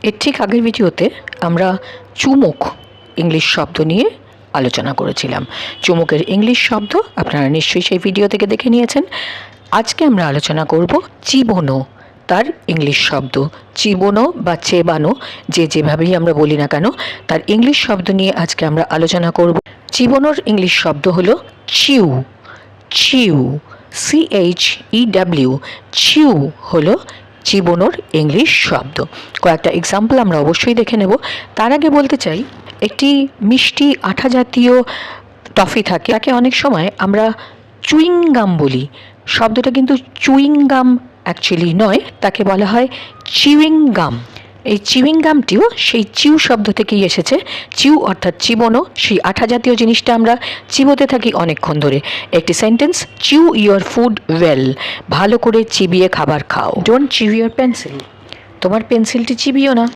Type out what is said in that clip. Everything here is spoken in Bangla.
এর ঠিক আগের ভিডিওতে আমরা চুমুক ইংলিশ শব্দ নিয়ে আলোচনা করেছিলাম। চুমুকের ইংলিশ শব্দ আপনারা নিশ্চয়ই সেই ভিডিও থেকে দেখে নিয়েছেন। আজকে আমরা আলোচনা করব চিবনো, তার ইংলিশ শব্দ। চিবনো বা চেবানো, যে যেভাবেই আমরা বলি না কেন, তার ইংলিশ শব্দ নিয়ে আজকে আমরা আলোচনা করব। চিবনোর ইংলিশ শব্দ হলো chew. Chew C H E W chew হলো চিবনোর ইংলিশ শব্দ। কয়েকটা এক্সাম্পল আমরা অবশ্যই দেখে নেব। তার আগে বলতে চাই, একটি মিষ্টি আঠা জাতীয় টফি থাকে। তাকে অনেক সময় আমরা চুইং গাম বলি। শব্দটা কিন্তু চুইং গাম অ্যাকচুয়ালি নয়। তাকে বলা হয় চিউইং গাম এই চিউইং গামটিও সেই চিউ শব্দ থেকেই এসেছে। চিউ অর্থাৎ চিবোনো সেই আঠা জাতীয় জিনিসটা আমরা চিবোতে থাকি অনেকক্ষণ ধরে। একটি sentence chew your food well ভালো করে চিবিয়ে খাবার খাও। ডোন্ট চিউ ইয়োর পেন্সিল তোমার পেন্সিলটি চিবিও না।